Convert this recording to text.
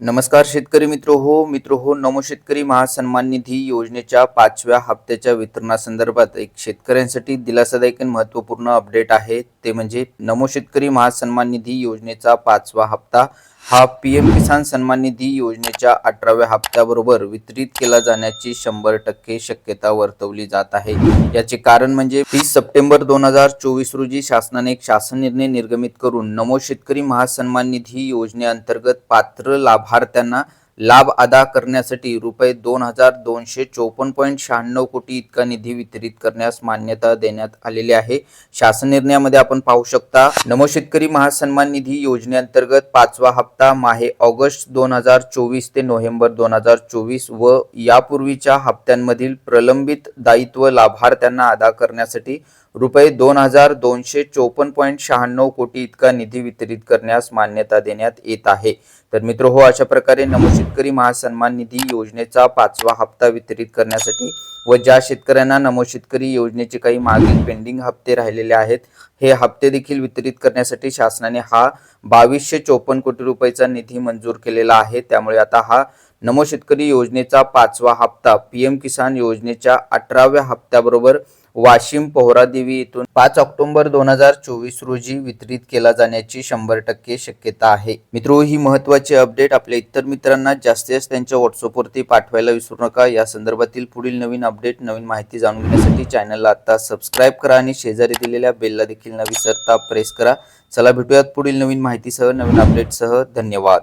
नमस्कार शेतकरी मित्र हो मित्र हो नमो शेतकरी महासन्मान निधी योजनेच्या पाचव्या हप्त्याच्या वितरणासंदर्भात एक शेतकऱ्यांसाठी दिलासादायक आणि महत्त्वपूर्ण अपडेट आहे. ते म्हणजे नमो शेतकरी महासन्मान निधी योजनेचा पाचवा हप्ता. हा पी एम किसान सन्मान निधी योजनेच्या अठराव्या हप्त्याबरोबर वितरित केला जाण्याची शंभर टक्के शक्यता वर्तवली जात आहे. याचे कारण म्हणजे तीस सप्टेंबर दोन हजार चोवीस रोजी शासनाने एक शासन निर्णय निर्गमित करून नमो शेतकरी महासन्मान निधी योजनेअंतर्गत पात्र लाभार्थ्यांना लाभ अदा करण्यासाठी रुपये दोन हजार दोनशे चोपन्न पॉईंट शहाण्णव कोटी इतका निधी वितरित करण्यास मान्यता देण्यात आलेली आहे. शासन निर्णयामध्ये आपण पाहू शकता नमो शेतकरी महासन्मान निधी योजनेअंतर्गत पाचवा हप्ता माहे ऑगस्ट दोन हजार चोवीस ते नोव्हेंबर दोन हजार चोवीस व यापूर्वीच्या हप्त्यांमधील प्रलंबित दायित्व लाभार्थ्यांना अदा करण्यासाठी रुपये दोन हजार दोनशे चोपन्न पॉईंट शहाण्णव कोटी इतका निधी वितरित करण्यास मान्यता देण्यात येत आहे. तर मित्र हो अशा प्रकारे नमो शेतकरी महासन्मान निधी योजनेचा पाचवा हप्ता वितरित करण्यासाठी व ज्या शेतकऱ्यांना नमो शेतकरी योजनेचे काही मागील पेंडिंग हप्ते राहिलेले आहेत हे हप्ते देखील वितरित करण्यासाठी शासनाने हा बावीसशे चोपन्न कोटी रुपयाचा निधी मंजूर केलेला आहे. त्यामुळे आता हा नमो शेतकरी योजनेचा पाचवा हप्ता पी एम किसान योजनेच्या अठराव्या हप्त्याबरोबर वाशिम पोहरादेवी येथून पाच ऑक्टोबर दोन हजार चोवीस रोजी वितरित केला जाण्याची शंभर टक्के शक्यता आहे. मित्रो ही महत्वाची अपडेट आपल्या इतर मित्रांना जास्तीत जास्त त्यांच्या व्हॉट्सअपवरती पाठवायला विसरू नका. या संदर्भातील पुढील नवीन अपडेट नवीन माहिती जाणून घेण्यासाठी चॅनलला आता सबस्क्राईब करा आणि शेजारी दिलेल्या बेलला देखील न विसरता प्रेस करा. चला भेटूयात पुढील नवीन माहितीसह नवीन अपडेटसह धन्यवाद.